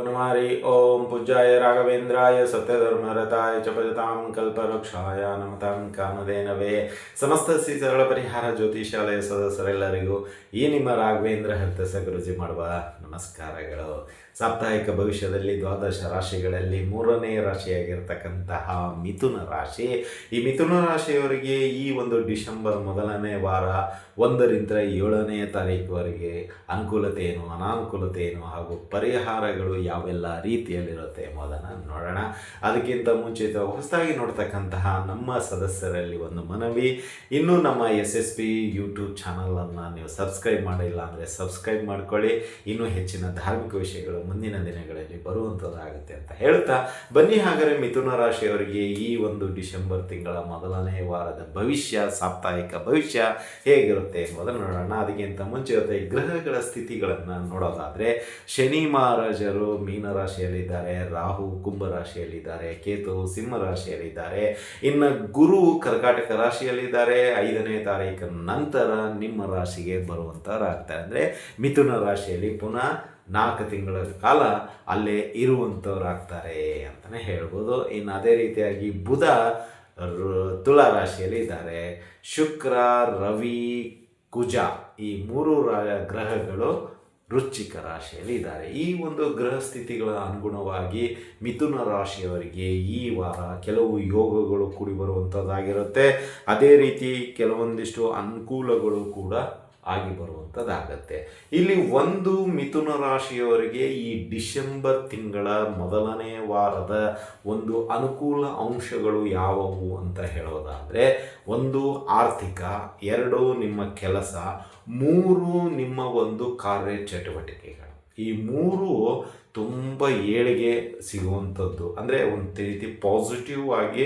ನಮಾರಿ ಓಂ ಪೂಜ್ಯಾಯ ರಾಘವೇಂದ್ರಾಯ ಸತ್ಯಧರ್ಮರತಾಯ ಚ ಭಜತಾಂ ಕಲ್ಪವೃಕ್ಷಾಯ ನಮತಾಂ ಕಾಮಧೇನವೇ ಸಮಸ್ತ ಶ್ರೀ ಸರಳ ಪರಿಹಾರ ಜ್ಯೋತಿಷಾಲಯ ಸದಸ್ಯರೆಲ್ಲರಿಗೂ ಈ ನಿಮ್ಮ ರಾಘವೇಂದ್ರ ಹರ್ತಸ ಗುರುಜಿ ಮಾಡುವ ನಮಸ್ಕಾರಗಳು. ಸಾಪ್ತಾಹಿಕ ಭವಿಷ್ಯದಲ್ಲಿ ದ್ವಾದಶ ರಾಶಿಗಳಲ್ಲಿ ಮೂರನೇ ರಾಶಿಯಾಗಿರ್ತಕ್ಕಂತಹ ಮಿಥುನ ರಾಶಿ. ಈ ಮಿಥುನ ರಾಶಿಯವರಿಗೆ ಈ ಒಂದು ಡಿಸೆಂಬರ್ ಮೊದಲನೇ ವಾರ ಒಂದರಿಂದ ಏಳನೇ ತಾರೀಕುವರೆಗೆ ಅನುಕೂಲತೆ ಏನು ಅನಾನುಕೂಲತೆ ಏನು ಹಾಗೂ ಪರಿಹಾರಗಳು ಯಾವೆಲ್ಲ ರೀತಿಯಲ್ಲಿರುತ್ತೆ ಎಂಬುದನ್ನು ನೋಡೋಣ. ಅದಕ್ಕಿಂತ ಮುಂಚಿತ ಹೊಸದಾಗಿ ನೋಡ್ತಕ್ಕಂತಹ ನಮ್ಮ ಸದಸ್ಯರಲ್ಲಿ ಒಂದು ಮನವಿ. ಇನ್ನೂ ನಮ್ಮ ಎಸ್ ಎಸ್ ಪಿ ಯೂಟ್ಯೂಬ್ ಚಾನಲನ್ನು ನೀವು ಸಬ್ಸ್ಕ್ರೈಬ್ ಮಾಡಿಲ್ಲ ಅಂದರೆ ಸಬ್ಸ್ಕ್ರೈಬ್ ಮಾಡ್ಕೊಳ್ಳಿ. ಇನ್ನೂ ಹೆಚ್ಚಿನ ಧಾರ್ಮಿಕ ವಿಷಯಗಳು ಮುಂದಿನ ದಿನಗಳಲ್ಲಿ ಬರುವಂಥದ್ದಾಗುತ್ತೆ ಅಂತ ಹೇಳ್ತಾ, ಬನ್ನಿ ಹಾಗಾದರೆ ಮಿಥುನ ರಾಶಿಯವರಿಗೆ ಈ ಒಂದು ಡಿಸೆಂಬರ್ ತಿಂಗಳ ಮೊದಲನೇ ವಾರದ ಭವಿಷ್ಯ, ಸಾಪ್ತಾಹಿಕ ಭವಿಷ್ಯ ಹೇಗಿರುತ್ತೆ ಎಂಬುದನ್ನು ನೋಡೋಣ. ಅದಕ್ಕಿಂತ ಮುಂಚೆ ಇರುತ್ತೆ ಗ್ರಹಗಳ ಸ್ಥಿತಿಗಳನ್ನು ನೋಡೋದಾದರೆ, ಶನಿ ಮಹಾರಾಜರು ಮೀನ ರಾಶಿಯಲ್ಲಿದ್ದಾರೆ, ರಾಹು ಕುಂಭ ರಾಶಿಯಲ್ಲಿದ್ದಾರೆ, ಕೇತು ಸಿಂಹ ರಾಶಿಯಲ್ಲಿದ್ದಾರೆ, ಇನ್ನು ಗುರು ಕರ್ಕಾಟಕ ರಾಶಿಯಲ್ಲಿದ್ದಾರೆ, ಐದನೇ ತಾರೀಕಿನ ನಂತರ ನಿಮ್ಮ ರಾಶಿಗೆ ಬರುವಂಥವ್ರಾಗ್ತಾರೆ ಅಂದರೆ ಮಿಥುನ ರಾಶಿಯಲ್ಲಿ ಪುನಃ ನಾಲ್ಕು ತಿಂಗಳ ಕಾಲ ಅಲ್ಲೇ ಇರುವಂಥವ್ರಾಗ್ತಾರೆ ಅಂತಲೇ ಹೇಳ್ಬೋದು. ಇನ್ನು ಅದೇ ರೀತಿಯಾಗಿ ಬುಧ ತುಲಾ ರಾಶಿಯಲ್ಲಿ ಇದ್ದಾರೆ. ಶುಕ್ರ, ರವಿ, ಕುಜ ಈ ಮೂರು ಗ್ರಹಗಳು ರುಚಿಕ ರಾಶಿಯಲ್ಲಿ ಇದ್ದಾರೆ. ಈ ಒಂದು ಗ್ರಹ ಸ್ಥಿತಿಗಳ ಅನುಗುಣವಾಗಿ ಮಿಥುನ ರಾಶಿಯವರಿಗೆ ಈ ವಾರ ಕೆಲವು ಯೋಗಗಳು ಕೂಡಿ ಬರುವಂಥದ್ದಾಗಿರುತ್ತೆ ಅದೇ ರೀತಿ ಕೆಲವೊಂದಿಷ್ಟು ಅನುಕೂಲಗಳು ಕೂಡ ಆಗಿ ಬರುವಂಥದ್ದಾಗತ್ತೆ ಇಲ್ಲಿ ಒಂದು ಮಿಥುನ ರಾಶಿಯವರಿಗೆ ಈ ಡಿಸೆಂಬರ್ ತಿಂಗಳ ಮೊದಲನೇ ವಾರದ ಒಂದು ಅನುಕೂಲ ಅಂಶಗಳು ಯಾವುವು ಅಂತ ಹೇಳೋದಾದರೆ, ಒಂದು ಆರ್ಥಿಕ, ಎರಡು ನಿಮ್ಮ ಕೆಲಸ, ಮೂರು ನಿಮ್ಮ ಒಂದು ಕಾರ್ಯ ಚಟುವಟಿಕೆಗಳು. ಈ ಮೂರು ತುಂಬ ಏಳಿಗೆ ಸಿಗುವಂಥದ್ದು. ಅಂದರೆ ಒಂದು ರೀತಿ ಪಾಸಿಟಿವ್ ಆಗಿ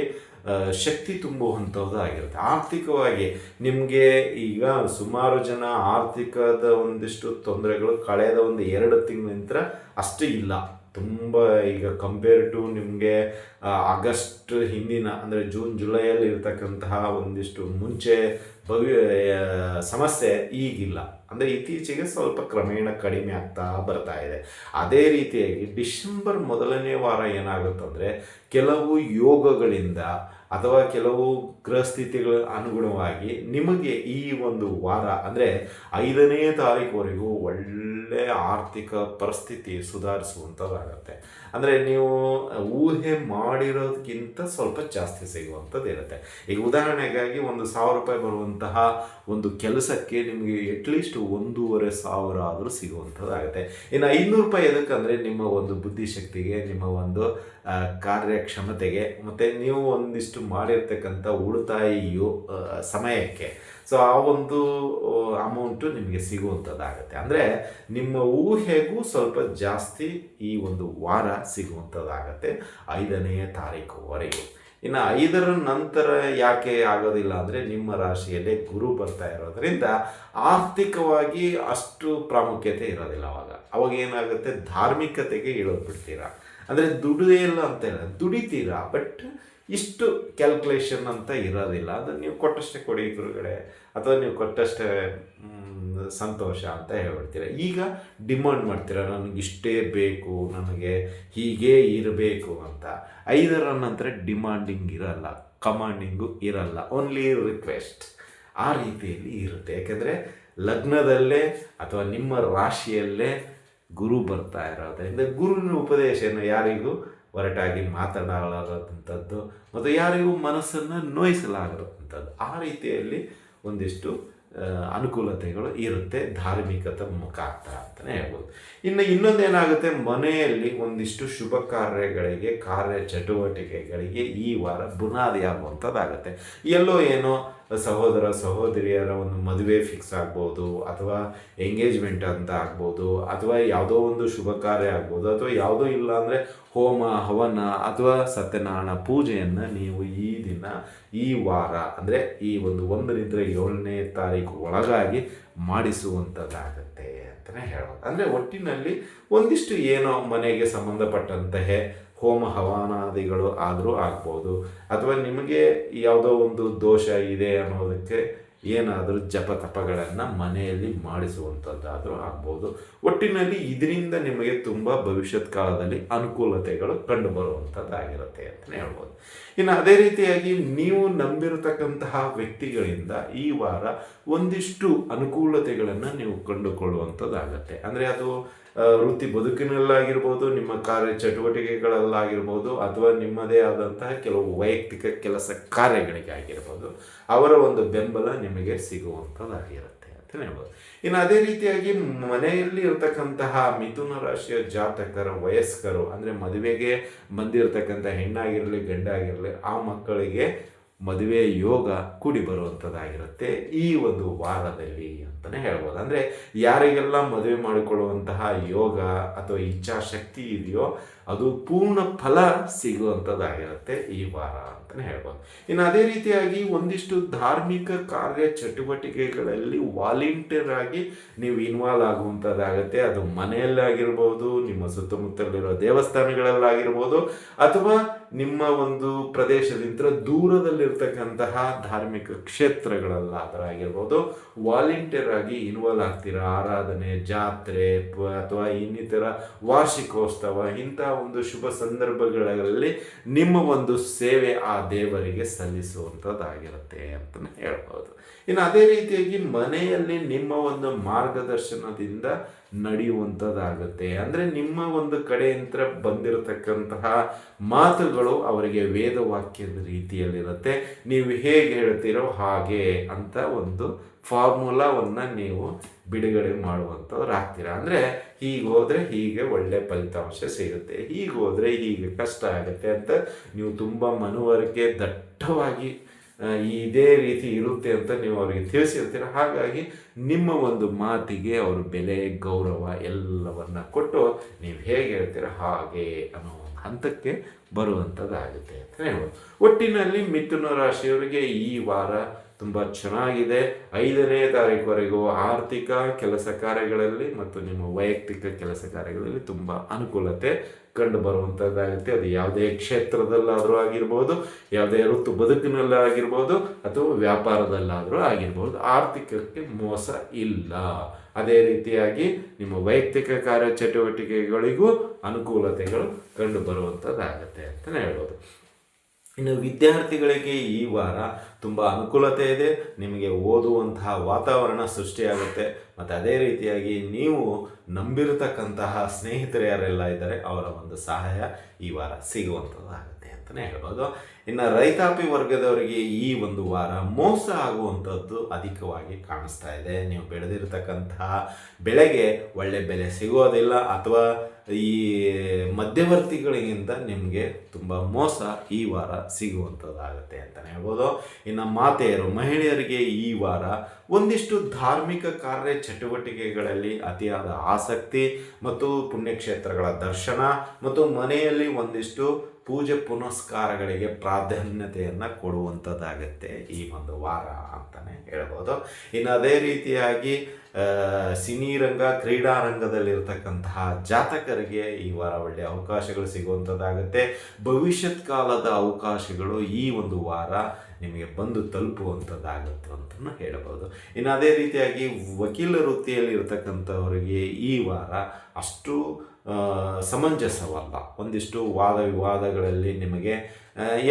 ಶಕ್ತಿ ತುಂಬುವಂಥದ್ದು ಆಗಿರುತ್ತೆ. ಆರ್ಥಿಕವಾಗಿ ನಿಮಗೆ ಈಗ ಸುಮಾರು ಜನ ಆರ್ಥಿಕದ ಒಂದಿಷ್ಟು ತೊಂದರೆಗಳು ಕಳೆದ ಒಂದು ಎರಡು ತಿಂಗಳ ನಂತರ ಅಷ್ಟು ಇಲ್ಲ. ತುಂಬ ಈಗ ಕಂಪೇರ್ ಟು ನಿಮಗೆ ಆಗಸ್ಟ್ ಹಿಂದಿನ ಅಂದರೆ ಜೂನ್ ಜುಲೈಯಲ್ಲಿ ಇರ್ತಕ್ಕಂತಹ ಒಂದಿಷ್ಟು ಮುಂಚೆ ಭವಿ ಆ, ಸಮಸ್ಯೆ ಈಗಿಲ್ಲ. ಅಂದರೆ ಇತ್ತೀಚೆಗೆ ಸ್ವಲ್ಪ ಕ್ರಮೇಣ ಕಡಿಮೆ ಆಗ್ತಾ ಬರ್ತಾ ಇದೆ. ಅದೇ ರೀತಿಯಾಗಿ ಡಿಸೆಂಬರ್ ಮೊದಲನೇ ವಾರ ಏನಾಗುತ್ತಂದರೆ ಕೆಲವು ಯೋಗಗಳಿಂದ ಅಥವಾ ಕೆಲವು ಗೃಹಸ್ಥಿತಿಗಳ ಅನುಗುಣವಾಗಿ ನಿಮಗೆ ಈ ಒಂದು ವಾರ, ಅಂದರೆ ಐದನೇ ತಾರೀಕುವರೆಗೂ ಒಳ್ಳೆ ಆರ್ಥಿಕ ಪರಿಸ್ಥಿತಿ ಸುಧಾರಿಸುವಂಥದ್ದಾಗತ್ತೆ. ಅಂದರೆ ನೀವು ಊಹೆ ಮಾಡಿರೋದಕ್ಕಿಂತ ಸ್ವಲ್ಪ ಜಾಸ್ತಿ ಸಿಗುವಂಥದ್ದು ಇರುತ್ತೆ ಈಗ ಉದಾಹರಣೆಗಾಗಿ ಒಂದು ಸಾವಿರ ರೂಪಾಯಿ ಬರುವಂತಹ ಒಂದು ಕೆಲಸಕ್ಕೆ ನಿಮಗೆ ಅಟ್ಲೀಸ್ಟ್ ಒಂದೂವರೆ ಸಾವಿರ ಆದರೂ ಸಿಗುವಂಥದ್ದಾಗುತ್ತೆ. ಇನ್ನು ಐನೂರು ರೂಪಾಯಿ ಎದಕ್ಕಂದರೆ ನಿಮ್ಮ ಒಂದು ಬುದ್ಧಿಶಕ್ತಿಗೆ, ನಿಮ್ಮ ಒಂದು ಕಾರ್ಯಕ್ಷಮತೆಗೆ, ಮತ್ತು ನೀವು ಒಂದಿಷ್ಟು ಮಾಡಿರ್ತಕ್ಕಂಥ ಉಳಿತಾಯಿಯು ಸಮಯಕ್ಕೆ. ಸೊ ಆ ಒಂದು ಅಮೌಂಟು ನಿಮಗೆ ಸಿಗುವಂಥದ್ದಾಗುತ್ತೆ. ಅಂದರೆ ನಿಮ್ಮ ಊಹೆಗೂ ಸ್ವಲ್ಪ ಜಾಸ್ತಿ ಈ ಒಂದು ವಾರ ಸಿಗುವಂಥದ್ದಾಗತ್ತೆ ಐದನೆಯ ತಾರೀಕುವರೆಗೂ. ಇನ್ನು ಐದರ ನಂತರ ಯಾಕೆ ಆಗೋದಿಲ್ಲ ಅಂದರೆ ನಿಮ್ಮ ರಾಶಿಯಲ್ಲೇ ಗುರು ಬರ್ತಾ ಇರೋದ್ರಿಂದ ಆರ್ಥಿಕವಾಗಿ ಅಷ್ಟು ಪ್ರಾಮುಖ್ಯತೆ ಇರೋದಿಲ್ಲ ಅವಾಗ. ಅವಾಗ ಏನಾಗುತ್ತೆ? ಧಾರ್ಮಿಕತೆಗೆ ಇಳೋದ್ಬಿಡ್ತೀರಾ ಅಂದರೆ ದುಡಿದೇ ಇಲ್ಲ ಅಂತ ಇಲ್ಲ ದುಡಿತೀರಾ ಬಟ್ ಇಷ್ಟು ಕ್ಯಾಲ್ಕುಲೇಷನ್ ಅಂತ ಇರೋದಿಲ್ಲ. ಅದು ನೀವು ಕೊಟ್ಟಷ್ಟೇ ಕೊಡಿ ಗುರುಗಳೇ. ಅಥವಾ ನೀವು ಕೊಟ್ಟಷ್ಟೇ ಸಂತೋಷ ಅಂತ ಹೇಳ್ಬಿಡ್ತೀರ. ಈಗ ಡಿಮಾಂಡ್ ಮಾಡ್ತೀರ, ನನಗೆ ಇಷ್ಟೇ ಬೇಕು, ನನಗೆ ಹೀಗೆ ಇರಬೇಕು ಅಂತ. ಐದರ ನಂತರ ಡಿಮಾಂಡಿಂಗ್ ಇರಲ್ಲ ಕಮಾಂಡಿಂಗು ಇರಲ್ಲ. ಓನ್ಲಿ ರಿಕ್ವೆಸ್ಟ್ ಆ ರೀತಿಯಲ್ಲಿ ಇರುತ್ತೆ. ಯಾಕೆಂದರೆ ಲಗ್ನದಲ್ಲೇ ಅಥವಾ ನಿಮ್ಮ ರಾಶಿಯಲ್ಲೇ ಗುರು ಬರ್ತಾ ಇರೋದ್ರಿಂದ ಗುರುವಿನ ಉಪದೇಶನ ಯಾರಿಗೂ? ಹೊರಟಾಗಿ ಮಾತನಾಡಲಾರದಂಥದ್ದು ಮತ್ತು ಯಾರಿಗೂ ಮನಸ್ಸನ್ನು ನೋಯಿಸಲಾಗದಂಥದ್ದು. ಆ ರೀತಿಯಲ್ಲಿ ಒಂದಿಷ್ಟು ಅನುಕೂಲತೆಗಳು ಇರುತ್ತೆ ಧಾರ್ಮಿಕತೆ ಮುಖಾಂತರ ಅಂತಲೇ ಹೇಳ್ಬೋದು. ಇನ್ನು ಇನ್ನೊಂದೇನಾಗುತ್ತೆ ಮನೆಯಲ್ಲಿ ಒಂದಿಷ್ಟು ಶುಭ ಕಾರ್ಯಗಳಿಗೆ ಕಾರ್ಯ ಚಟುವಟಿಕೆಗಳಿಗೆ ಈ ವಾರ ಬುನಾದಿ ಆಗುವಂಥದ್ದಾಗುತ್ತೆ. ಎಲ್ಲೋ ಏನೋ ಸಹೋದರ ಸಹೋದರಿಯರ ಒಂದು ಮದುವೆ ಫಿಕ್ಸ್ ಆಗ್ಬೋದು, ಅಥವಾ ಎಂಗೇಜ್ಮೆಂಟ್ ಅಂತ ಆಗ್ಬೋದು, ಅಥವಾ ಯಾವುದೋ ಒಂದು ಶುಭ ಕಾರ್ಯ ಆಗ್ಬೋದು, ಅಥವಾ ಯಾವುದೋ ಇಲ್ಲ ಅಂದರೆ ಹೋಮ, ಹವನ, ಅಥವಾ ಸತ್ಯನಾರಾಯಣ ಪೂಜೆಯನ್ನು ನೀವು ಈ ದಿನ, ಈ ವಾರ, ಅಂದರೆ ಈ ಒಂದು ಒಂದರಿಂದ ಏಳನೇ ತಾರೀಕು ಒಳಗಾಗಿ ಮಾಡಿಸುವಂಥದ್ದಾಗುತ್ತೆ ಅಂತಲೇ ಹೇಳ್ಬೋದು. ಅಂದರೆ ಒಟ್ಟಿನಲ್ಲಿ ಒಂದಿಷ್ಟು ಏನೋ ಮನೆಗೆ ಸಂಬಂಧಪಟ್ಟಂತಹ ಹೋಮ ಹವಾನಾದಿಗಳು ಆದರೂ ಆಗ್ಬೋದು. ಅಥವಾ ನಿಮಗೆ ಯಾವುದೋ ಒಂದು ದೋಷ ಇದೆ ಅನ್ನೋದಕ್ಕೆ ಏನಾದರೂ ಜಪ ತಪಗಳನ್ನು ಮನೆಯಲ್ಲಿ ಮಾಡಿಸುವಂಥದ್ದಾದರೂ ಆಗ್ಬೋದು. ಒಟ್ಟಿನಲ್ಲಿ ಇದರಿಂದ ನಿಮಗೆ ತುಂಬ ಭವಿಷ್ಯತ್ ಕಾಲದಲ್ಲಿ ಅನುಕೂಲತೆಗಳು ಕಂಡು ಬರುವಂಥದ್ದಾಗಿರುತ್ತೆ ಅಂತಲೇ ಹೇಳ್ಬೋದು. ಇನ್ನು ಅದೇ ರೀತಿಯಾಗಿ ನೀವು ನಂಬಿರತಕ್ಕಂತಹ ವ್ಯಕ್ತಿಗಳಿಂದ ಈ ವಾರ ಒಂದಿಷ್ಟು ಅನುಕೂಲತೆಗಳನ್ನು ನೀವು ಕಂಡುಕೊಳ್ಳುವಂಥದ್ದಾಗತ್ತೆ. ಅಂದರೆ ಅದು ವೃತ್ತಿ ಬದುಕಿನಲ್ಲಾಗಿರ್ಬೋದು, ನಿಮ್ಮ ಕಾರ್ಯ ಚಟುವಟಿಕೆಗಳಲ್ಲಾಗಿರ್ಬೋದು, ಅಥವಾ ನಿಮ್ಮದೇ ಆದಂತಹ ಕೆಲವು ವೈಯಕ್ತಿಕ ಕೆಲಸ ಕಾರ್ಯಗಳಿಗೆ ಆಗಿರ್ಬೋದು, ಅವರ ಒಂದು ಬೆಂಬಲ ನಿಮಗೆ ಸಿಗುವಂಥದ್ದಾಗಿರುತ್ತೆ ಅಂತ ಹೇಳ್ಬೋದು. ಇನ್ನು ಅದೇ ರೀತಿಯಾಗಿ ಮನೆಯಲ್ಲಿ ಇರತಕ್ಕಂತಹ ಮಿಥುನ ರಾಶಿಯ ಜಾತಕರ ವಯಸ್ಕರು, ಅಂದರೆ ಮದುವೆಗೆ ಬಂದಿರತಕ್ಕಂಥ ಹೆಣ್ಣಾಗಿರಲಿ, ಗಂಡಾಗಿರಲಿ, ಆ ಮಕ್ಕಳಿಗೆ ಮದುವೆ ಯೋಗ ಕೂಡಿ ಬರುವಂಥದ್ದಾಗಿರುತ್ತೆ ಈ ಒಂದು ವಾರದಲ್ಲಿ ಅಂತಲೇ ಹೇಳ್ಬೋದು. ಅಂದರೆ ಯಾರಿಗೆಲ್ಲ ಮದುವೆ ಮಾಡಿಕೊಳ್ಳುವಂತಹ ಯೋಗ ಅಥವಾ ಇಚ್ಛಾಶಕ್ತಿ ಇದೆಯೋ ಅದು ಪೂರ್ಣ ಫಲ ಸಿಗುವಂಥದ್ದಾಗಿರುತ್ತೆ ಈ ವಾರ ಅಂತಲೇ ಹೇಳ್ಬೋದು. ಇನ್ನು ಅದೇ ರೀತಿಯಾಗಿ ಒಂದಿಷ್ಟು ಧಾರ್ಮಿಕ ಕಾರ್ಯ ಚಟುವಟಿಕೆಗಳಲ್ಲಿ ವಾಲಂಟಿಯರ್ ಆಗಿ ನೀವು ಇನ್ವಾಲ್ವ್ ಆಗುವಂಥದ್ದಾಗುತ್ತೆ ಅದು ಮನೆಯಲ್ಲಾಗಿರ್ಬೋದು, ನಿಮ್ಮ ಸುತ್ತಮುತ್ತಲಿರೋ ದೇವಸ್ಥಾನಗಳಲ್ಲಾಗಿರ್ಬೋದು, ಅಥವಾ ನಿಮ್ಮ ಒಂದು ಪ್ರದೇಶದಿಂದ ದೂರದಲ್ಲಿರ್ತಕ್ಕಂತಹ ಧಾರ್ಮಿಕ ಕ್ಷೇತ್ರಗಳಲ್ಲಾದರಾಗಿರ್ಬೋದು ವಾಲಂಟಿಯರ್ ಆಗಿ ಇನ್ವಾಲ್ವ್ ಆಗ್ತೀರಾ? ಆರಾಧನೆ, ಜಾತ್ರೆ, ಅಥವಾ ಇನ್ನಿತರ ವಾರ್ಷಿಕೋತ್ಸವ, ಇಂಥ ಒಂದು ಶುಭ ಸಂದರ್ಭಗಳಲ್ಲಿ ನಿಮ್ಮ ಒಂದು ಸೇವೆ ಆ ದೇವರಿಗೆ ಸಲ್ಲಿಸುವಂಥದ್ದಾಗಿರುತ್ತೆ ಅಂತಲೇ ಹೇಳ್ಬೋದು. ಇನ್ನು ಅದೇ ರೀತಿಯಾಗಿ ಮನೆಯಲ್ಲಿ ನಿಮ್ಮ ಒಂದು ಮಾರ್ಗದರ್ಶನದಿಂದ ನಡೆಯುವಂಥದ್ದಾಗುತ್ತೆ. ಅಂದರೆ ನಿಮ್ಮ ಒಂದು ಕಡೆಯಿಂದ ಬಂದಿರತಕ್ಕಂತಹ ಮಾತುಗಳು ಅವರಿಗೆ ವೇದವಾಕ್ಯದ ರೀತಿಯಲ್ಲಿರುತ್ತೆ. ನೀವು ಹೇಗೆ ಹೇಳ್ತೀರೋ ಹಾಗೆ ಅಂತ ಒಂದು ಫಾರ್ಮುಲಾವನ್ನು ನೀವು ಬಿಡುಗಡೆ ಮಾಡುವಂಥವ್ರು ಆಗ್ತೀರ? ಅಂದರೆ ಹೀಗೆ ಹೋದರೆ ಹೀಗೆ ಒಳ್ಳೆ ಫಲಿತಾಂಶ ಸಿಗುತ್ತೆ, ಹೀಗೆ ಹೋದರೆ ಹೀಗೆ ಕಷ್ಟ ಆಗುತ್ತೆ ಅಂತ ನೀವು ತುಂಬ ಮನವರಿಕೆ ದಟ್ಟವಾಗಿ ಇದೇ ರೀತಿ ಇರುತ್ತೆ ಅಂತ ನೀವು ಅವರಿಗೆ ತಿಳಿಸಿರ್ತೀರ. ಹಾಗಾಗಿ ನಿಮ್ಮ ಒಂದು ಮಾತಿಗೆ ಅವರು ಬೆಲೆ, ಗೌರವ ಎಲ್ಲವನ್ನು ಕೊಟ್ಟು ನೀವು ಹೇಗೆ ಹೇಳ್ತೀರ, ಹಾಗೆ ಅನ್ನೋ ಹಂತಕ್ಕೆ ಬರುವಂಥದ್ದಾಗುತ್ತೆ ಅಂತ ಹೇಳ್ಬೋದು. ಒಟ್ಟಿನಲ್ಲಿ ಮಿಥುನ ರಾಶಿಯವರಿಗೆ ಈ ವಾರ ತುಂಬ ಚೆನ್ನಾಗಿದೆ. ಐದನೇ ತಾರೀಕುವರೆಗೂ ಆರ್ಥಿಕ ಕೆಲಸ ಕಾರ್ಯಗಳಲ್ಲಿ ಮತ್ತು ನಿಮ್ಮ ವೈಯಕ್ತಿಕ ಕೆಲಸ ಕಾರ್ಯಗಳಲ್ಲಿ ತುಂಬ ಅನುಕೂಲತೆ ಕಂಡು ಬರುವಂಥದ್ದಾಗುತ್ತೆ ಅದು ಯಾವುದೇ ಕ್ಷೇತ್ರದಲ್ಲಾದರೂ ಆಗಿರ್ಬೋದು, ಯಾವುದೇ ಋತು ಬದುಕಿನಲ್ಲಾಗಿರ್ಬೋದು ಅಥವಾ ವ್ಯಾಪಾರದಲ್ಲಾದರೂ ಆಗಿರ್ಬೋದು. ಆರ್ಥಿಕಕ್ಕೆ ಮೋಸ ಇಲ್ಲ. ಅದೇ ರೀತಿಯಾಗಿ ನಿಮ್ಮ ವೈಯಕ್ತಿಕ ಕಾರ್ಯ ಚಟುವಟಿಕೆಗಳಿಗೂ ಅನುಕೂಲತೆಗಳು ಕಂಡು ಬರುವಂಥದ್ದಾಗುತ್ತೆ ಅಂತಲೇ ಹೇಳ್ಬೋದು. ಇನ್ನು ವಿದ್ಯಾರ್ಥಿಗಳಿಗೆ ಈ ವಾರ ತುಂಬ ಅನುಕೂಲತೆ ಇದೆ. ನಿಮಗೆ ಓದುವಂತಹ ವಾತಾವರಣ ಸೃಷ್ಟಿಯಾಗುತ್ತೆ. ಮತ್ತು ಅದೇ ರೀತಿಯಾಗಿ ನೀವು ನಂಬಿರತಕ್ಕಂತಹ ಸ್ನೇಹಿತರು ಯಾರೆಲ್ಲ ಇದ್ದಾರೆ, ಅವರ ಒಂದು ಸಹಾಯ ಈ ವಾರ ಸಿಗುವಂಥದ್ದಾಗುತ್ತೆ ಅಂತಲೇ ಹೇಳ್ಬೋದು. ಇನ್ನು ರೈತಾಪಿ ವರ್ಗದವರಿಗೆ ಈ ಒಂದು ವಾರ ಮೋಸ ಆಗುವಂಥದ್ದು ಅಧಿಕವಾಗಿ ಕಾಣಿಸ್ತಾ ಇದೆ. ನೀವು ಬೆಳೆದಿರತಕ್ಕಂತಹ ಬೆಳೆಗೆ ಒಳ್ಳೆ ಬೆಲೆ ಸಿಗೋದಿಲ್ಲ ಅಥವಾ ಈ ಮಧ್ಯವರ್ತಿಗಳಿಗಿಂತ ನಿಮಗೆ ತುಂಬ ಮೋಸ ಈ ವಾರ ಸಿಗುವಂಥದ್ದಾಗುತ್ತೆ ಅಂತಲೇ ಹೇಳ್ಬೋದು. ಇನ್ನು ಮಾತೆಯರು, ಮಹಿಳೆಯರಿಗೆ ಈ ವಾರ ಒಂದಿಷ್ಟು ಧಾರ್ಮಿಕ ಕಾರ್ಯ ಚಟುವಟಿಕೆಗಳಲ್ಲಿ ಅತಿಯಾದ ಆಸಕ್ತಿ ಮತ್ತು ಪುಣ್ಯಕ್ಷೇತ್ರಗಳ ದರ್ಶನ ಮತ್ತು ಮನೆಯಲ್ಲಿ ಒಂದಿಷ್ಟು ಪೂಜೆ ಪುನಸ್ಕಾರಗಳಿಗೆ ಪ್ರಾಧಾನ್ಯತೆಯನ್ನು ಕೊಡುವಂಥದ್ದಾಗತ್ತೆ ಈ ಒಂದು ವಾರ ಅಂತಲೇ ಹೇಳ್ಬೋದು. ಇನ್ನು ಅದೇ ರೀತಿಯಾಗಿ ಸಿನಿರಂಗ ಕ್ರೀಡಾರಂಗದಲ್ಲಿರ್ತಕ್ಕಂತಹ ರಂಗ, ಕ್ರೀಡಾ ರಂಗದಲ್ಲಿರ್ತಕ್ಕಂತಹ ಜಾತಕರಿಗೆ ಈ ವಾರ ಒಳ್ಳೆಯ ಅವಕಾಶಗಳು ಸಿಗುವಂಥದ್ದಾಗುತ್ತೆ ಭವಿಷ್ಯತ್ ಕಾಲದ ಅವಕಾಶಗಳು ಈ ಒಂದು ವಾರ ನಿಮಗೆ ಬಂದು ತಲುಪುವಂಥದ್ದಾಗುತ್ತೆ ಅಂತಲೂ ಹೇಳಬಹುದು ಇನ್ನು ಅದೇ ರೀತಿಯಾಗಿ ವಕೀಲ ವೃತ್ತಿಯಲ್ಲಿ ಇರತಕ್ಕಂಥವರಿಗೆ ಈ ವಾರ ಅಷ್ಟು ಸಮಂಜಸವಲ್ಲ. ಒಂದಿಷ್ಟು ವಾದ ವಿವಾದಗಳಲ್ಲಿ ನಿಮಗೆ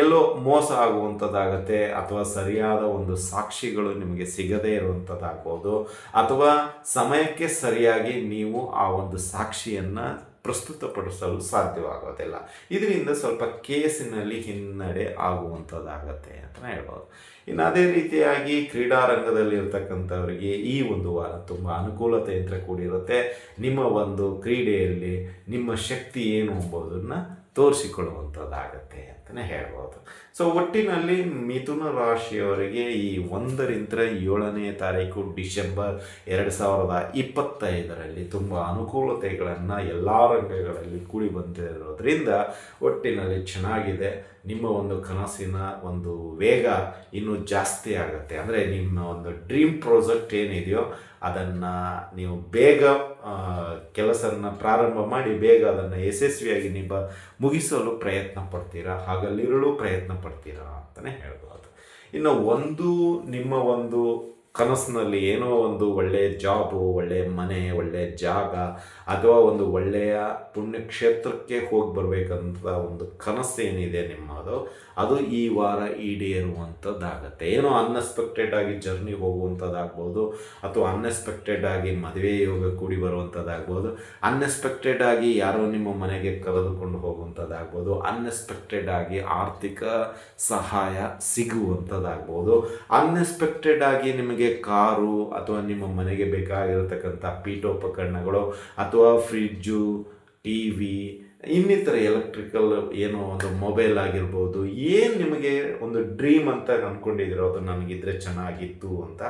ಎಲ್ಲೋ ಮೋಸ ಆಗುವಂಥದ್ದಾಗತ್ತೆ, ಅಥವಾ ಸರಿಯಾದ ಒಂದು ಸಾಕ್ಷಿಗಳು ನಿಮಗೆ ಸಿಗದೇ ಇರುವಂಥದ್ದಾಗ್ಬೋದು, ಅಥವಾ ಸಮಯಕ್ಕೆ ಸರಿಯಾಗಿ ನೀವು ಆ ಒಂದು ಸಾಕ್ಷಿಯನ್ನು ಪ್ರಸ್ತುತಪಡಿಸಲು ಸಾಧ್ಯವಾಗೋದಿಲ್ಲ. ಇದರಿಂದ ಸ್ವಲ್ಪ ಕೇಸಿನಲ್ಲಿ ಹಿನ್ನಡೆ ಆಗುವಂಥದ್ದಾಗತ್ತೆ ಅಂತ ಹೇಳ್ಬೋದು. ಇನ್ನು ಅದೇ ರೀತಿಯಾಗಿ ಕ್ರೀಡಾ ರಂಗದಲ್ಲಿ ಇರ್ತಕ್ಕಂಥವರಿಗೆ ಈ ಒಂದು ವಾರ ತುಂಬ ಅನುಕೂಲತೆಯಿಂದ ಕೂಡಿರುತ್ತೆ. ನಿಮ್ಮ ಒಂದು ಕ್ರೀಡೆಯಲ್ಲಿ ನಿಮ್ಮ ಶಕ್ತಿ ಏನು ಎಂಬುದನ್ನು ತೋರಿಸಿಕೊಳ್ಳುವಂಥದ್ದಾಗತ್ತೆ ಅಂತಲೇ ಹೇಳ್ಬೋದು. ಸೊ ಒಟ್ಟಿನಲ್ಲಿ ಮಿಥುನ ರಾಶಿಯವರಿಗೆ ಈ ಒಂದರಿಂದ ಏಳನೇ ತಾರೀಕು ಡಿಸೆಂಬರ್ ಎರಡು ಸಾವಿರದ ಇಪ್ಪತ್ತೈದರಲ್ಲಿ ತುಂಬ ಅನುಕೂಲತೆಗಳನ್ನು ಎಲ್ಲ ರಂಗಗಳಲ್ಲಿ ಕೂಡಿ ಬಂದಿರೋದ್ರಿಂದ ಒಟ್ಟಿನಲ್ಲಿ ಚೆನ್ನಾಗಿದೆ. ನಿಮ್ಮ ಒಂದು ಕನಸಿನ ಒಂದು ವೇಗ ಇನ್ನೂ ಜಾಸ್ತಿ ಆಗುತ್ತೆ. ಅಂದರೆ ನಿಮ್ಮ ಒಂದು ಡ್ರೀಮ್ ಪ್ರಾಜೆಕ್ಟ್ ಏನಿದೆಯೋ ಅದನ್ನು ನೀವು ಬೇಗ ಕೆಲಸನ ಪ್ರಾರಂಭ ಮಾಡಿ ಬೇಗ ಅದನ್ನು ಯಶಸ್ವಿಯಾಗಿ ನಿಮ್ಮ ಮುಗಿಸಲು ಪ್ರಯತ್ನ ಪಡ್ತೀರಾ? ಹಾಗಲ್ಲಿರಲು ಪ್ರಯತ್ನ ಪಡ್ತೀರಾ ಅಂತಲೇ ಹೇಳ್ಬೋದು. ಇನ್ನು ಒಂದು ನಿಮ್ಮ ಒಂದು ಕನಸಿನಲ್ಲಿ ಏನೋ ಒಂದು ಒಳ್ಳೆಯ ಜಾಬು ಒಳ್ಳೆಯ ಮನೆ ಒಳ್ಳೆಯ ಜಾಗ ಅಥವಾ ಒಂದು ಒಳ್ಳೆಯ ಪುಣ್ಯಕ್ಷೇತ್ರಕ್ಕೆ ಹೋಗಿ ಬರಬೇಕಂತ ಒಂದು ಕನಸು ಏನಿದೆ ನಿಮ್ಮದು, ಅದು ಈ ವಾರ ಈಡೇರುವಂಥದ್ದಾಗತ್ತೆ. ಏನೋ ಅನ್ಎಕ್ಸ್ಪೆಕ್ಟೆಡ್ ಆಗಿ ಜರ್ನಿ ಹೋಗುವಂಥದ್ದಾಗ್ಬೋದು, ಅಥವಾ ಅನ್ಎಕ್ಸ್ಪೆಕ್ಟೆಡ್ ಆಗಿ ಮದುವೆ ಯೋಗ ಕೂಡಿ ಬರುವಂಥದ್ದಾಗ್ಬೋದು ಅನ್ಎಕ್ಸ್ಪೆಕ್ಟೆಡ್ ಆಗಿ ಯಾರೋ ನಿಮ್ಮ ಮನೆಗೆ ಕರೆದುಕೊಂಡು ಹೋಗುವಂಥದ್ದಾಗ್ಬೋದು ಅನ್ಎಕ್ಸ್ಪೆಕ್ಟೆಡ್ ಆಗಿ ಆರ್ಥಿಕ ಸಹಾಯ ಸಿಗುವಂಥದ್ದಾಗ್ಬೋದು ಅನ್ಎಕ್ಸ್ಪೆಕ್ಟೆಡ್ ಆಗಿ ನಿಮಗೆ ಕಾರು ಅಥವಾ ನಿಮ್ಮ ಮನೆಗೆ ಬೇಕಾಗಿರತಕ್ಕಂಥ ಪೀಠೋಪಕರಣಗಳು ಅಥವಾ ಫ್ರಿಜ್ಜು ಟಿ ವಿ, ಇನ್ನಿತರ ಎಲೆಕ್ಟ್ರಿಕಲ್ ಏನೋ ಒಂದು ಮೊಬೈಲ್ ಆಗಿರ್ಬೋದು, ಏನು ನಿಮಗೆ ಒಂದು ಡ್ರೀಮ್ ಅಂತ ಅಂದ್ಕೊಂಡಿದ್ದೀರೋ ಅದು ನನಗಿದ್ರೆ ಚೆನ್ನಾಗಿತ್ತು ಅಂತ,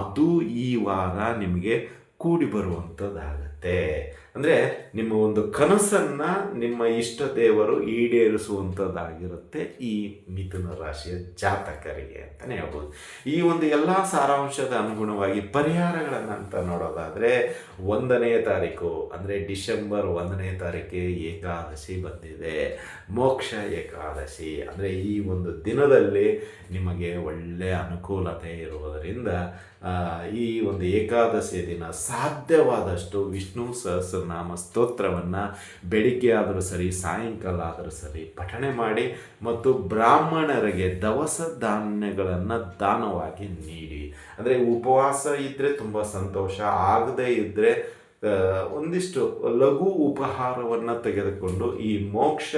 ಅದು ಈ ವಾರ ನಿಮಗೆ ಕೂಡಿ ಬರುವಂಥದ್ದಾಗತ್ತೆ ಅಂದರೆ ನಿಮ್ಮ ಒಂದು ಕನಸನ್ನು ನಿಮ್ಮ ಇಷ್ಟ ದೇವರು ಈಡೇರಿಸುವಂಥದ್ದಾಗಿರುತ್ತೆ ಈ ಮಿಥುನ ರಾಶಿಯ ಜಾತಕರಿಗೆ ಅಂತಲೇ ಹೇಳ್ಬೋದು. ಈ ಒಂದು ಎಲ್ಲ ಸಾರಾಂಶದ ಅನುಗುಣವಾಗಿ ಪರಿಹಾರಗಳನ್ನು ಅಂತ ನೋಡೋದಾದರೆ ಒಂದನೇ ತಾರೀಕು, ಅಂದರೆ ಡಿಸೆಂಬರ್ ಒಂದನೇ ತಾರೀಕಿಗೆ ಏಕಾದಶಿ ಬಂದಿದೆ. ಮೋಕ್ಷ ಏಕಾದಶಿ, ಅಂದರೆ ಈ ಒಂದು ದಿನದಲ್ಲಿ ನಿಮಗೆ ಒಳ್ಳೆಯ ಅನುಕೂಲತೆ ಇರುವುದರಿಂದ ಈ ಒಂದು ಏಕಾದಶಿ ದಿನ ಸಾಧ್ಯವಾದಷ್ಟು ವಿಷ್ಣು ಸಹಸ್ರನಾಮ ಸ್ತೋತ್ರವನ್ನು ಬೆಳಿಗ್ಗೆ ಆದರೂ ಸರಿ ಸಾಯಂಕಾಲ ಆದರೂ ಸರಿ ಪಠಣೆ ಮಾಡಿ ಮತ್ತು ಬ್ರಾಹ್ಮಣರಿಗೆ ದವಸ ಧಾನ್ಯಗಳನ್ನು ದಾನವಾಗಿ ನೀಡಿ. ಅಂದರೆ ಉಪವಾಸ ಇದ್ದರೆ ತುಂಬ ಸಂತೋಷ, ಆಗದೇ ಇದ್ದರೆ ಒಂದಿಷ್ಟು ಲಘು ಉಪಹಾರವನ್ನು ತೆಗೆದುಕೊಂಡು ಈ ಮೋಕ್ಷ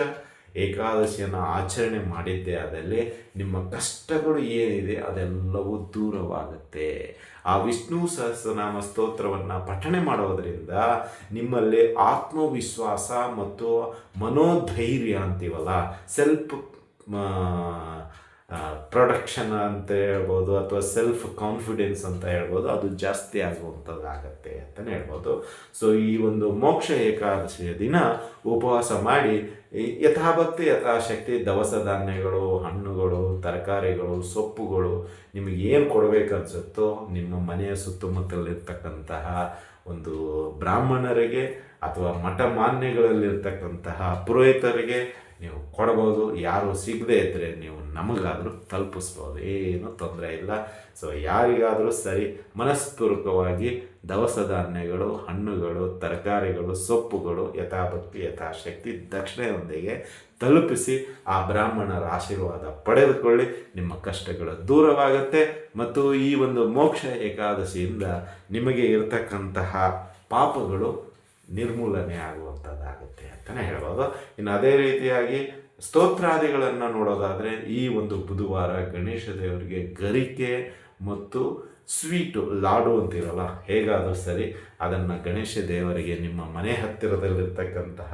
ಏಕಾದಶಿಯನ್ನು ಆಚರಣೆ ಮಾಡಿದ್ದೇ ಆದಲ್ಲಿ ನಿಮ್ಮ ಕಷ್ಟಗಳು ಏನಿದೆ ಅದೆಲ್ಲವೂ ದೂರವಾಗುತ್ತೆ. ಆ ವಿಷ್ಣು ಸಹಸ್ರನಾಮ ಸ್ತೋತ್ರವನ್ನು ಪಠಣೆ ಮಾಡೋದರಿಂದ ನಿಮ್ಮಲ್ಲಿ ಆತ್ಮವಿಶ್ವಾಸ ಮತ್ತು ಮನೋಧೈರ್ಯ ಅಂತೀವಲ್ಲ ಸೆಲ್ಫ್ ಪ್ರೊಡಕ್ಷನ್ ಅಂತ ಹೇಳ್ಬೋದು ಅಥವಾ ಸೆಲ್ಫ್ ಕಾನ್ಫಿಡೆನ್ಸ್ ಅಂತ ಹೇಳ್ಬೋದು, ಅದು ಜಾಸ್ತಿ ಆಗುವಂಥದ್ದಾಗತ್ತೆ ಅಂತಲೇ ಹೇಳ್ಬೋದು. ಸೊ ಈ ಒಂದು ಮೋಕ್ಷ ಏಕಾದಶಿಯ ದಿನ ಉಪವಾಸ ಮಾಡಿ ಯಥಾಭಕ್ತಿ, ಯಥಾಶಕ್ತಿ, ದವಸ ಧಾನ್ಯಗಳು, ಹಣ್ಣುಗಳು, ತರಕಾರಿಗಳು, ಸೊಪ್ಪುಗಳು ನಿಮಗೆ ಏನು ಕೊಡಬೇಕನ್ಸುತ್ತೋ ನಿಮ್ಮ ಮನೆಯ ಸುತ್ತಮುತ್ತಲಿರ್ತಕ್ಕಂತಹ ಒಂದು ಬ್ರಾಹ್ಮಣರಿಗೆ ಅಥವಾ ಮಠ ಮಾನ್ಯಗಳಲ್ಲಿರ್ತಕ್ಕಂತಹ ಪುರೋಹಿತರಿಗೆ ನೀವು ಕೊಡ್ಬೋದು ಯಾರು ಸಿಗದೇ ಇದ್ದರೆ ನೀವು ನಮಗಾದರೂ ತಲುಪಿಸ್ಬೋದು. ಏನು ತೊಂದರೆ ಇಲ್ಲ. ಸೊ ಯಾರಿಗಾದರೂ ಸರಿ, ಮನಸ್ಪೂರ್ವಕವಾಗಿ ದವಸ ಧಾನ್ಯಗಳು, ಹಣ್ಣುಗಳು, ತರಕಾರಿಗಳು, ಸೊಪ್ಪುಗಳು ಯಥಾಭಕ್ತಿ ಯಥಾಶಕ್ತಿ, ದಕ್ಷಿಣೆಯೊಂದಿಗೆ ತಲುಪಿಸಿ ಆ ಬ್ರಾಹ್ಮಣರ ಆಶೀರ್ವಾದ ಪಡೆದುಕೊಳ್ಳಿ. ನಿಮ್ಮ ಕಷ್ಟಗಳು ದೂರವಾಗುತ್ತೆ ಮತ್ತು ಈ ಒಂದು ಮೋಕ್ಷ ಏಕಾದಶಿಯಿಂದ ನಿಮಗೆ ಇರತಕ್ಕಂತಹ ಪಾಪಗಳು ನಿರ್ಮೂಲನೆ ಆಗುವಂಥದ್ದಾಗುತ್ತೆ ಅಂತಲೇ ಹೇಳ್ಬೋದು. ಇನ್ನು ಅದೇ ರೀತಿಯಾಗಿ ಸ್ತೋತ್ರಾದಿಗಳನ್ನು ನೋಡೋದಾದರೆ ಈ ಒಂದು ಬುಧವಾರ ಗಣೇಶ ದೇವರಿಗೆ ಗರಿಕೆ ಮತ್ತು ಸ್ವೀಟು, ಲಾಡು ಅಂತಿರಲ್ಲ, ಹೇಗಾದರೂ ಸರಿ ಅದನ್ನು ಗಣೇಶ ದೇವರಿಗೆ ನಿಮ್ಮ ಮನೆ ಹತ್ತಿರದಲ್ಲಿರ್ತಕ್ಕಂತಹ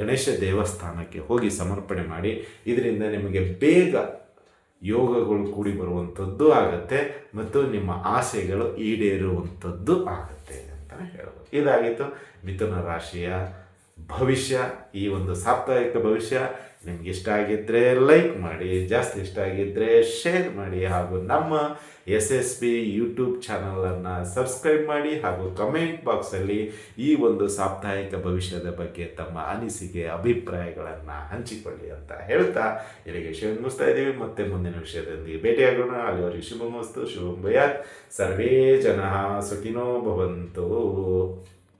ಗಣೇಶ ದೇವಸ್ಥಾನಕ್ಕೆ ಹೋಗಿ ಸಮರ್ಪಣೆ ಮಾಡಿ, ಇದರಿಂದ ನಿಮಗೆ ಬೇಗ ಯೋಗಗಳು ಕೂಡಿ ಬರುವಂಥದ್ದು ಆಗುತ್ತೆ ಮತ್ತು ನಿಮ್ಮ ಆಸೆಗಳು ಈಡೇರುವಂಥದ್ದು ಆಗುತ್ತೆ. ಅಂತಲೇ ಹೇಳ್ಬೋದು ಇದಾಗಿತ್ತು ಮಿಥುನ ರಾಶಿಯ ಭವಿಷ್ಯ, ಈ ಒಂದು ಸಾಪ್ತಾಹಿಕ ಭವಿಷ್ಯ ನಿಮ್ಗೆ ಇಷ್ಟ ಆಗಿದ್ದರೆ ಲೈಕ್ ಮಾಡಿ, ಜಾಸ್ತಿ ಇಷ್ಟ ಆಗಿದ್ದರೆ ಶೇರ್ ಮಾಡಿ ಹಾಗೂ ನಮ್ಮ ಎಸ್ ಎಸ್ ಪಿ ಯೂಟ್ಯೂಬ್ ಚಾನಲನ್ನು ಸಬ್ಸ್ಕ್ರೈಬ್ ಮಾಡಿ ಹಾಗೂ ಕಮೆಂಟ್ ಬಾಕ್ಸಲ್ಲಿ ಈ ಒಂದು ಸಾಪ್ತಾಹಿಕ ಭವಿಷ್ಯದ ಬಗ್ಗೆ ತಮ್ಮ ಅನಿಸಿಕೆ, ಅಭಿಪ್ರಾಯಗಳನ್ನು ಹಂಚಿಕೊಳ್ಳಿ ಅಂತ ಹೇಳ್ತಾ ಇಲ್ಲಿಗೆ ವಿಷಯ ಮುಗಿಸ್ತಾ ಇದ್ದೀವಿ. ಮತ್ತೆ ಮುಂದಿನ ವಿಷಯದೊಂದಿಗೆ ಭೇಟಿಯಾಗೋಣ. ಅಲ್ಲಿವರೆಗೆ ಶುಭ ಮಸ್ತು ಭಯಾತ್. ಸರ್ವೇ ಜನ ಸುಖಿನೋ ಭವಂತು.